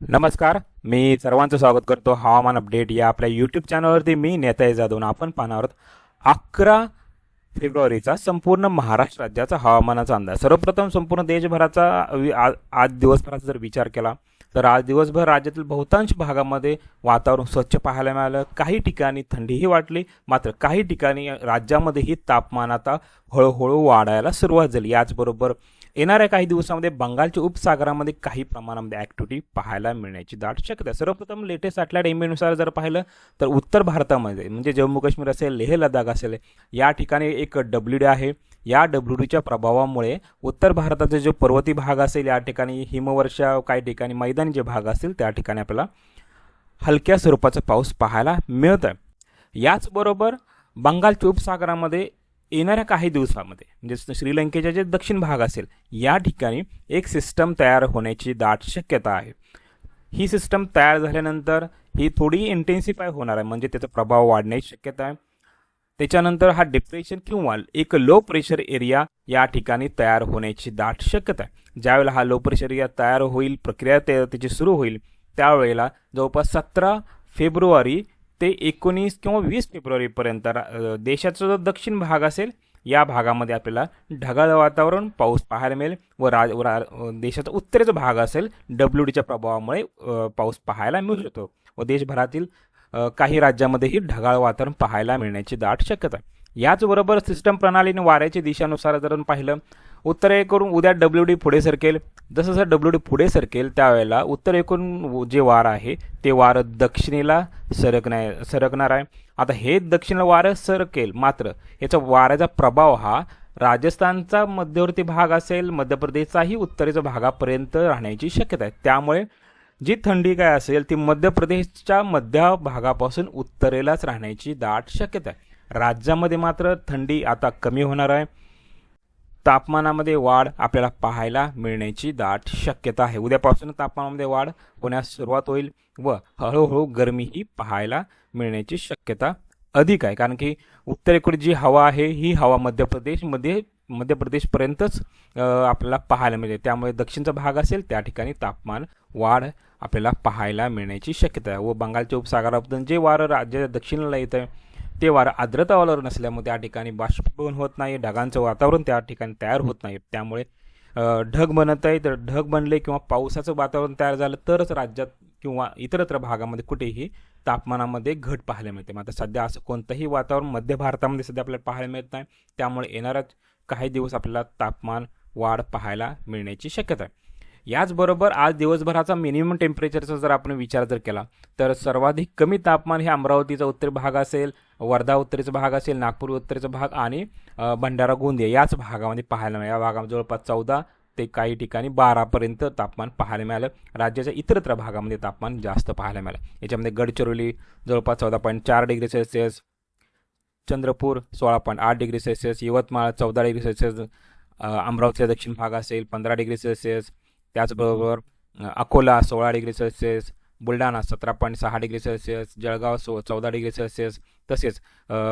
नमस्कार मी सर्वांचं स्वागत करतो हवामान अपडेट या आपल्या यूट्यूब चॅनलवरती मी नेता जाधव आपण पाहणार आहोत अकरा फेब्रुवारीचा संपूर्ण महाराष्ट्र राज्याचा हवामानाचा अंदाज. सर्वप्रथम संपूर्ण देशभराचा वि- आज दिवसभराचा जर विचार केला तर आज दिवसभर राज्यातील बहुतांश भागामध्ये वातावरण स्वच्छ पाहायला मिळालं. काही ठिकाणी थंडीही वाटली मात्र काही ठिकाणी राज्यामध्येही तापमान आता हळूहळू वाढायला सुरुवात झाली. याचबरोबर येणाऱ्या काही दिवसामध्ये बंगालच्या उपसागरामध्ये काही प्रमाणामध्ये ॲक्टिव्हिटी पाहायला मिळण्याची दाट शक्यता सर्वप्रथम लेटेस्ट सॅटेलाईट इमेजनुसार जर पाहिलं तर उत्तर भारतामध्ये म्हणजे जम्मू काश्मीर असेल लेह लडाख असेल या ठिकाणी एक डब्ल्यू डी आहे. या डब्ल्यू डीच्या प्रभावामुळे उत्तर भारताचा जो पर्वती भाग असेल या ठिकाणी हिमवर्षा काही ठिकाणी मैदानी जे भाग असतील त्या ठिकाणी आपल्याला हलक्या स्वरूपाचा पाऊस पाहायला मिळत आहे याचबरोबर बंगालच्या उपसागरामध्ये येणाऱ्या काही दिवसामध्ये म्हणजे श्रीलंकेचा जे दक्षिण भाग असेल या ठिकाणी एक सिस्टम तयार होण्याची दाट शक्यता आहे. ही सिस्टम तयार झाल्यानंतर ही थोडी इंटेन्सिफाय होणार आहे म्हणजे त्याचा प्रभाव वाढण्याची शक्यता आहे. त्याच्यानंतर हा डिप्रेशन किंवा एक लो प्रेशर एरिया या ठिकाणी तयार होण्याची दाट शक्यता आहे. ज्यावेळेला हा लो प्रेशर एरिया तयार होईल प्रक्रिया त्याची सुरू होईल त्यावेळेला जवळपास सतरा फेब्रुवारी ते एकोणीस किंवा वीस फेब्रुवारीपर्यंत रा- देशाचा जो दक्षिण भाग असेल या भागामध्ये आपल्याला ढगाळ वातावरण पाऊस पाहायला मिळेल व रा व रा- देशाचा उत्तरेचा भाग असेल डब्ल्यू डीच्या प्रभावामुळे पाऊस पाहायला मिळू शकतो व देशभरातील काही राज्यामध्येही ढगाळ वातावरण पाहायला मिळण्याची दाट शक्यता याचबरोबर सिस्टम प्रणालीने वाऱ्याच्या दिशानुसार जर पाहिलं उत्तरेकडून उद्या डब्ल्यू डी पुढे सरकेल जसं जसं डब्ल्यू डी पुढे सरकेल त्यावेळेला उत्तर एकूण जे वार आहे ते वारं दक्षिणेला सरकण्या सरकणार आहे. आता हे दक्षिण वारं सरकेल मात्र याचा वाऱ्याचा प्रभाव हा राजस्थानचा मध्यवर्ती भाग असेल मध्य प्रदेशचाही उत्तरेच्या भागापर्यंत राहण्याची शक्यता आहे. त्यामुळे जी थंडी काय असेल ती मध्य प्रदेशच्या मध्य भागापासून उत्तरेलाच राहण्याची दाट शक्यता आहे. राज्यामध्ये मात्र थंडी आता कमी होणार आहे. तापमानामध्ये वाढ आपल्याला पाहायला मिळण्याची दाट शक्यता आहे. उद्यापासून तापमानामध्ये वाढ होण्यास सुरुवात होईल व हळूहळू गरमीही पाहायला मिळण्याची शक्यता अधिक आहे. कारण की उत्तरेकडे जी हवा आहे ही हवा मध्य प्रदेशमध्ये मध्य प्रदेशपर्यंतच आपल्याला पाहायला मिळते. त्यामुळे दक्षिणचा भाग असेल त्या ठिकाणी तापमान वाढ आपल्याला पाहायला मिळण्याची शक्यता आहे. व बंगालच्या उपसागराबद्दल जे वारं राज्याच्या दक्षिणेला येतं आहे ते वारं आर्द्रतावर नसल्यामुळे त्या ठिकाणी बाष्पीभवन होत नाही ढगांचं वातावरण त्या ठिकाणी तयार होत नाही. त्यामुळे ढग बनत आहे तर ढग बनले किंवा पावसाचं वातावरण तयार झालं तरच राज्यात किंवा इतरत्र भागामध्ये कुठेही तापमानामध्ये घट पाहायला मिळते. मात्र सध्या असं कोणतंही वातावरण मध्य भारतामध्ये सध्या आपल्याला पाहायला मिळत नाही. त्यामुळे येणाऱ्या काही दिवस आपल्याला तापमान वाढ पाहायला मिळण्याची शक्यता आहे. याचबरोबर आज दिवसभराचा मिनिमम टेम्परेचरचा जर आपण विचार जर केला तर सर्वाधिक कमी तापमान हे अमरावतीचा उत्तर भाग असेल वर्धा उत्तरेचा भाग असेल नागपूर उत्तरेचा भाग आणि भंडारा गोंदिया याच भागामध्ये पाहायला मिळालं. या भागामध्ये जवळपास चौदा ते काही ठिकाणी बारापर्यंत तापमान पाहायला मिळालं. राज्याच्या इतरत्र भागामध्ये तापमान जास्त पाहायला मिळालं. याच्यामध्ये गडचिरोली जवळपास चौदा पॉईंट चार डिग्री सेल्सिअस चंद्रपूर सोळा पॉईंट आठ डिग्री सेल्सिअस यवतमाळ चौदा डिग्री सेल्सिअस अमरावतीचा दक्षिण भाग असेल पंधरा डिग्री सेल्सिअस त्याचबरोबर अकोला सोळा डिग्री सेल्सिअस बुलढाणा सतरा पॉईंट सहा डिग्री सेल्सिअस जळगाव सो चौदा डिग्री सेल्सिअस तसेच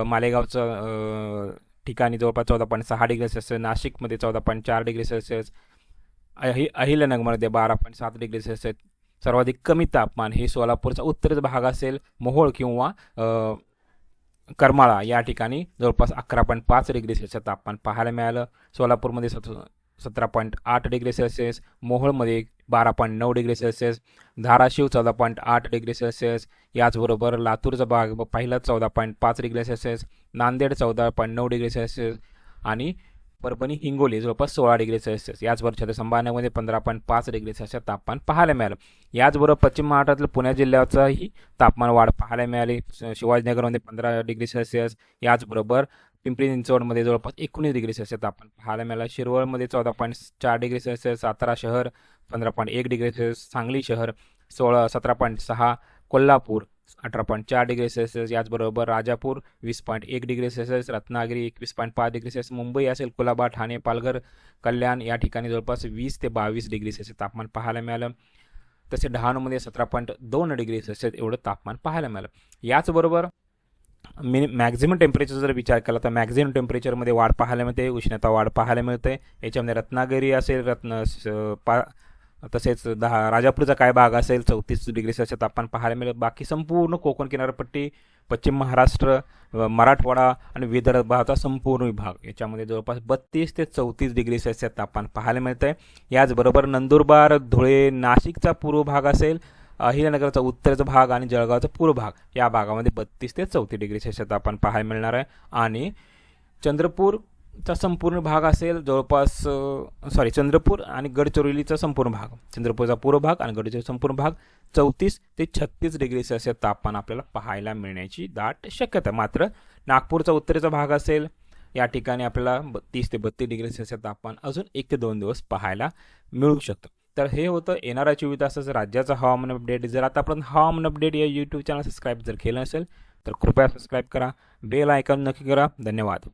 मालेगावचं ठिकाणी जवळपास चौदा पॉईंट सहा डिग्री सेल्सिअस नाशिकमध्ये चौदा पॉईंट चार डिग्री सेल्सिअस अहि अहिल्यानगरमध्ये बारा पॉईंट सात डिग्री सेल्सिअस सर्वाधिक कमी तापमान हे सोलापूरचा उत्तरेचा भाग असेल मोहोळ किंवा करमाळा या ठिकाणी जवळपास अकरा पॉईंट पाच डिग्री सेल्सिअस तापमान पाहायला मिळालं. सोलापूरमध्ये सत सतरा पॉईंट आठ डिग्री सेल्सिअस मोहोळमध्ये बारा पॉईंट नऊ डिग्री सेल्सिअस धाराशिव चौदा पॉईंट आठ डिग्री सेल्सिअस याचबरोबर लातूरचा भाग पहिला चौदा पॉईंट पाच डिग्री सेल्सिअस नांदेड चौदा पॉईंट नऊ डिग्री सेल्सिअस आणि परभणी हिंगोली जवळपास सोळा डिग्री सेल्सिअस याचबरोबर छत्रपती संभाजीनगरमध्ये पंधरा पॉईंट पाच डिग्री सेल्सिअस तापमान पाहायला मिळालं. याचबरोबर पश्चिम महाराष्ट्रातील पुणे जिल्ह्याचाही तापमान वाढ पाहायला मिळाली. शिवाजीनगरमध्ये पंधरा डिग्री सेल्सिअस याचबरोबर पिंपरी चिंचवडमध्ये जवळपास एकोणीस डिग्री सेल्सिअस तापमान पाहायला मिळालं शिरवळमध्ये चौदा पॉईंट चार डिग्री सेल्सिअस सातारा शहर पंधरा पॉईंट एक डिग्री सेल्सिअस सांगली शहर सोळा सतरा पॉईंट सहा कोल्हापूर अठरा पॉईंट चार डिग्री सेल्सिअस याचबरोबर राजापूर वीस पॉईंट एक डिग्री सेल्सिअस रत्नागिरी एकवीस पॉईंट पाच डिग्री सेल्सिअस मुंबई असेल कुलाबा ठाणे पालघर कल्याण या ठिकाणी जवळपास वीस ते बावीस डिग्री सेल्सिअस तापमान पाहायला मिळालं. तसे डहाणूमध्ये सतरा पॉईंट दोन डिग्री सेल्सिअस एवढं तापमान पाहायला मिळालं. याचबरोबर मिनि मॅक्झिमम टेम्परेचर जर विचार केला तर मॅक्झिमम टेम्परेचरमध्ये वाढ पाहायला मिळते उष्णता वाढ पाहायला मिळते. याच्यामध्ये रत्नागिरी असेल रत्न स- पा तसेच दहा राजापूरचा काय भाग असेल चौतीस डिग्री सेल्सिअस तापमान पाहायला मिळेल. बाकी संपूर्ण कोकण किनारपट्टी पश्चिम महाराष्ट्र मराठवाडा आणि विदर्भाचा संपूर्ण विभाग. याच्यामध्ये जवळपास बत्तीस ते चौतीस डिग्री सेल्सिअस तापमान पाहायला मिळतं आहे याचबरोबर नंदुरबार धुळे नाशिकचा पूर्व भाग असेल हिरनगरचा उत्तरचा भाग आणि जळगावचा पूर्व भाग या भागामध्ये बत्तीस ते चौतीस डिग्री सेल्सिअस तापमान पाहायला मिळणार आहे. आणि चंद्रपूरचा संपूर्ण भाग असेल जवळपास सॉरी चंद्रपूर आणि गडचिरोलीचा संपूर्ण भाग. चंद्रपूरचा पूर्व भाग आणि गडचिरोली संपूर्ण भाग चौतीस ते छत्तीस डिग्री सेल्सिअस तापमान आपल्याला पाहायला मिळण्याची दाट शक्यता मात्र नागपूरचा उत्तरेचा भाग असेल या ठिकाणी आपल्याला तीस ते बत्तीस डिग्री सेल्सिअस तापमान अजून एक ते दोन दिवस पाहायला मिळू शकतं. तर हे होतं येणाऱ्या चोवीस तासाचं राज्याचं हवामान अपडेट जर आता आपण हवामान अपडेट या यूट्यूब चॅनल सबस्क्राईब जर केलं नसेल तर कृपया सबस्क्राईब करा. बेल आयकॉन नक्की करा. धन्यवाद.